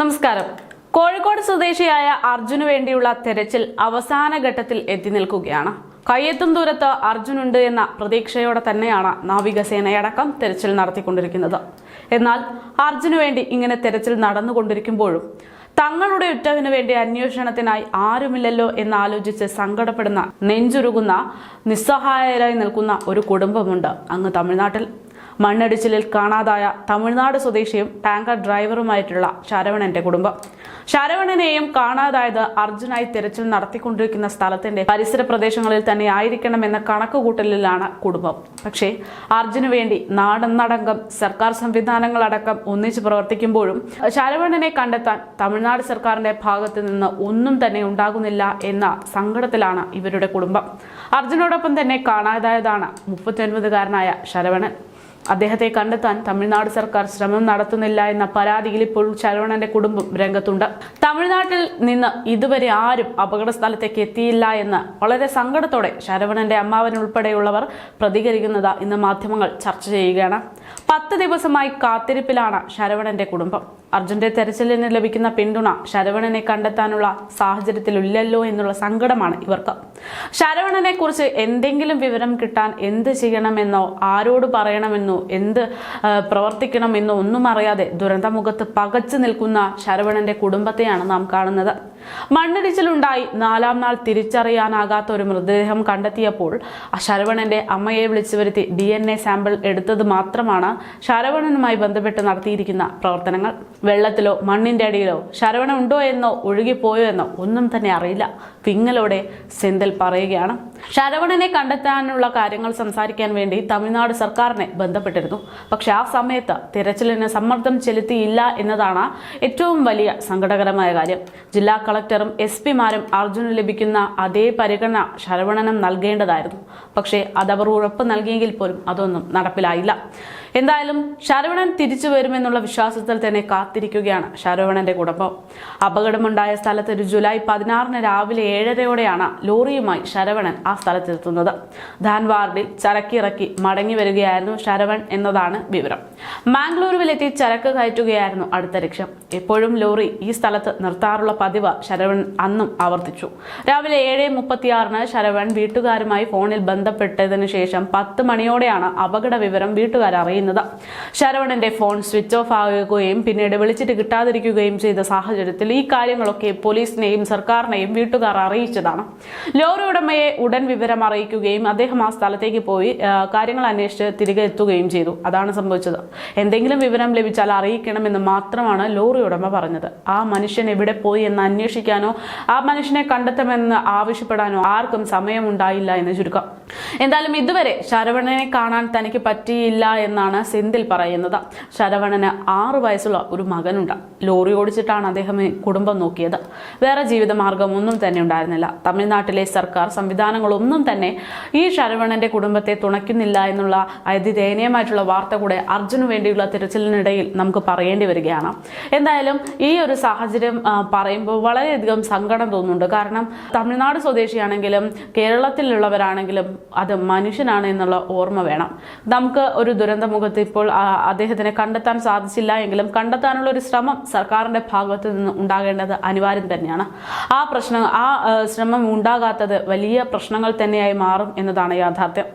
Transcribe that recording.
നമസ്കാരം. കോഴിക്കോട് സ്വദേശിയായ അർജുന് വേണ്ടിയുള്ള തെരച്ചിൽ അവസാന ഘട്ടത്തിൽ എത്തി നിൽക്കുകയാണ്. കയ്യെത്തും ദൂരത്ത് അർജുനുണ്ട് എന്ന പ്രതീക്ഷയോടെ തന്നെയാണ് നാവികസേനയടക്കം തെരച്ചിൽ നടത്തിക്കൊണ്ടിരിക്കുന്നത്. എന്നാൽ അർജുനു വേണ്ടി ഇങ്ങനെ തെരച്ചിൽ നടന്നുകൊണ്ടിരിക്കുമ്പോഴും തങ്ങളുടെ ഉറ്റവിന് വേണ്ടി അന്വേഷണത്തിനായി ആരുമില്ലല്ലോ എന്നാലോചിച്ച് സങ്കടപ്പെടുന്ന നെഞ്ചുരുകുന്ന നിസ്സഹായരായി നിൽക്കുന്ന ഒരു കുടുംബമുണ്ട്. അങ്ങ് തമിഴ്നാട്ടിൽ മണ്ണിടിച്ചിലിൽ കാണാതായ തമിഴ്നാട് സ്വദേശിയും ടാങ്കർ ഡ്രൈവറുമായിട്ടുള്ള ശരവണന്റെ കുടുംബം. ശരവണനെയും കാണാതായത് അർജുനായി തിരച്ചിൽ നടത്തിക്കൊണ്ടിരിക്കുന്ന സ്ഥലത്തിന്റെ പരിസര പ്രദേശങ്ങളിൽ തന്നെ ആയിരിക്കണം എന്ന കണക്കുകൂട്ടലിലാണ് കുടുംബം. പക്ഷേ അർജുന് വേണ്ടി നാടെന്നടങ്കം സർക്കാർ സംവിധാനങ്ങളടക്കം ഒന്നിച്ച് പ്രവർത്തിക്കുമ്പോഴും ശരവണനെ കണ്ടെത്താൻ തമിഴ്നാട് സർക്കാരിന്റെ ഭാഗത്ത് നിന്ന് ഒന്നും തന്നെ ഉണ്ടാകുന്നില്ല എന്ന സങ്കടത്തിലാണ് ഇവരുടെ കുടുംബം. അർജുനോടൊപ്പം തന്നെ കാണാതായതാണ് മുപ്പത്തിയൊൻപതുകാരനായ ശരവണൻ. അദ്ദേഹത്തെ കണ്ടെത്താൻ തമിഴ്നാട് സർക്കാർ ശ്രമം നടത്തുന്നില്ല എന്ന പരാതിയിൽ ഇപ്പോൾ ശരവണന്റെ കുടുംബം രംഗത്തുണ്ട്. തമിഴ്നാട്ടിൽ നിന്ന് ഇതുവരെ ആരും അപകട സ്ഥലത്തേക്ക് എത്തിയില്ല എന്ന് വളരെ സങ്കടത്തോടെ ശരവണന്റെ അമ്മാവൻ ഉൾപ്പെടെയുള്ളവർ പ്രതികരിക്കുന്നത് ഇന്ന് മാധ്യമങ്ങൾ ചർച്ച ചെയ്യുകയാണ്. പത്ത് ദിവസമായി കാത്തിരിപ്പിലാണ് ശരവണന്റെ കുടുംബം. അർജുന്റെ തെരച്ചിലിന് ലഭിക്കുന്ന പിന്തുണ ശരവണനെ കണ്ടെത്താനുള്ള സാഹചര്യത്തിലില്ലല്ലോ എന്നുള്ള സങ്കടമാണ് ഇവർക്ക്. ശരവണനെ കുറിച്ച് എന്തെങ്കിലും വിവരം കിട്ടാൻ എന്ത് ചെയ്യണമെന്നോ ആരോട് പറയണമെന്നോ എന്ത് പ്രവർത്തിക്കണം എന്ന് ഒന്നും അറിയാതെ ദുരന്തമുഖത്ത് പകച്ചു നിൽക്കുന്ന ശരവണന്റെ കുടുംബത്തെയാണ് നാം കാണുന്നത്. മണ്ണിടിച്ചിലുണ്ടായി നാലാം നാൾ തിരിച്ചറിയാനാകാത്ത ഒരു മൃതദേഹം കണ്ടെത്തിയപ്പോൾ ശരവണന്റെ അമ്മയെ വിളിച്ചു വരുത്തി ഡി എൻ എ സാമ്പിൾ എടുത്തത് മാത്രമാണ് ശരവണനുമായി ബന്ധപ്പെട്ട് നടത്തിയിരിക്കുന്ന പ്രവർത്തനങ്ങൾ. വെള്ളത്തിലോ മണ്ണിന്റെ അടിയിലോ ശരവണ ഉണ്ടോ എന്നോ ഒഴുകിപ്പോയോ എന്നോ ഒന്നും തന്നെ അറിയില്ല. പിങ്ങലോടെ സെന്തൽ പറയുകയാണ്. ശരവണനെ കണ്ടെത്താനുള്ള കാര്യങ്ങൾ സംസാരിക്കാൻ വേണ്ടി തമിഴ്നാട് സർക്കാരിനെ ബന്ധപ്പെട്ടിരുന്നു. പക്ഷെ ആ സമയത്ത് തിരച്ചിലിന് സമ്മർദ്ദം ചെലുത്തിയില്ല എന്നതാണ് ഏറ്റവും വലിയ സങ്കടകരമായ കാര്യം. ജില്ലാ കളക്ടറും എസ് പിമാരും അർജുന് ലഭിക്കുന്ന അതേ പരിഗണന ശരവണനും നൽകേണ്ടതായിരുന്നു. പക്ഷേ അതവർ ഉറപ്പ് നൽകിയെങ്കിൽ പോലും അതൊന്നും നടപ്പിലായില്ല. എന്തായാലും ശരവണൻ തിരിച്ചു വരുമെന്നുള്ള വിശ്വാസത്തിൽ തന്നെ കാത്തിരിക്കുകയാണ് ശരവണന്റെ കുടുംബം. അപകടമുണ്ടായ സ്ഥലത്ത് ഒരു ജൂലൈ പതിനാറിന് രാവിലെ ഏഴരയോടെയാണ് ലോറിയുമായി ശരവണൻ ആ സ്ഥലത്തെത്തുന്നത്. ധാൻവാർഡിൽ ചരക്കിറക്കി മടങ്ങി വരികയായിരുന്നു ശരവൺ എന്നതാണ് വിവരം. മാംഗ്ലൂരുവിലെത്തി ചരക്ക് കയറ്റുകയായിരുന്നു അടുത്ത ലക്ഷ്യം. എപ്പോഴും ലോറി ഈ സ്ഥലത്ത് നിർത്താറുള്ള പതിവ് ശരവൺ അന്നും ആവർത്തിച്ചു. രാവിലെ ഏഴ് മുപ്പത്തിയാറിന് ശരവൺ വീട്ടുകാരുമായി ഫോണിൽ ബന്ധപ്പെട്ടതിന് ശേഷം പത്ത് മണിയോടെയാണ് അപകട വിവരം വീട്ടുകാർ അറിയുന്നത്. ശരവണന്റെ ഫോൺ സ്വിച്ച് ഓഫ് ആകുകയും പിന്നീട് വിളിച്ചിട്ട് കിട്ടാതിരിക്കുകയും ചെയ്ത സാഹചര്യത്തിൽ ഈ കാര്യങ്ങളൊക്കെ പോലീസിനെയും സർക്കാരിനെയും വീട്ടുകാർ അറിയിച്ചതാണ്. ലോറി ഉടമയെ ഉടൻ വിവരം അറിയിക്കുകയും അദ്ദേഹം ആ സ്ഥലത്തേക്ക് പോയി കാര്യങ്ങൾ അന്വേഷിച്ച് തിരികെ എത്തുകയും ചെയ്തു. അതാണ് സംഭവിച്ചത്. എന്തെങ്കിലും വിവരം ലഭിച്ചാൽ അറിയിക്കണമെന്ന് മാത്രമാണ് ലോറി ഉടമ പറഞ്ഞത്. ആ മനുഷ്യൻ എവിടെ പോയി എന്ന് അന്വേഷിക്കാനോ ആ മനുഷ്യനെ കണ്ടെത്തുമെന്ന് ആവശ്യപ്പെടാനോ ആർക്കും സമയമുണ്ടായില്ല എന്ന് ചുരുക്കം. എന്തായാലും ഇതുവരെ ശരവണനെ കാണാൻ തനിക്ക് പറ്റിയില്ല എന്നാണ് സെന്തിൽ പറയുന്നത്. ശരവണന് ആറു വയസ്സുള്ള ഒരു മകനുണ്ട്. ലോറി ഓടിച്ചിട്ടാണ് അദ്ദേഹം കുടുംബം നോക്കിയത്. വേറെ ജീവിതമാർഗം ഒന്നും തന്നെ ഉണ്ടായിരുന്നില്ല. തമിഴ്നാട്ടിലെ സർക്കാർ സംവിധാനങ്ങളൊന്നും തന്നെ ഈ ശരവണന്റെ കുടുംബത്തെ തുണയ്ക്കുന്നില്ല എന്നുള്ള അതിദയനീയമായിട്ടുള്ള വാർത്ത കൂടെ അർജുന് വേണ്ടിയുള്ള തിരച്ചിലിനിടയിൽ നമുക്ക് പറയേണ്ടി വരികയാണ്. എന്തായാലും ഈ ഒരു സാഹചര്യം പറയുമ്പോൾ വളരെയധികം സങ്കടം തോന്നുന്നുണ്ട്. കാരണം തമിഴ്നാട് സ്വദേശിയാണെങ്കിലും കേരളത്തിലുള്ളവരാണെങ്കിലും അത് മനുഷ്യനാണ് എന്നുള്ള ഓർമ്മ വേണം. നമുക്ക് ഒരു ദുരന്തമുഖത്ത് ഇപ്പോൾ അദ്ദേഹത്തിനെ കണ്ടെത്താൻ സാധിച്ചില്ല എങ്കിലും കണ്ടെത്താനുള്ള ഒരു ശ്രമം സർക്കാരിന്റെ ഭാഗത്ത് നിന്ന് ഉണ്ടാകേണ്ടത് അനിവാര്യം തന്നെയാണ്. ആ പ്രശ്നം ആ, ശ്രമം ഉണ്ടാകാത്തത് വലിയ പ്രശ്നങ്ങൾ തന്നെയായി മാറും എന്നതാണ് യാഥാർത്ഥ്യം.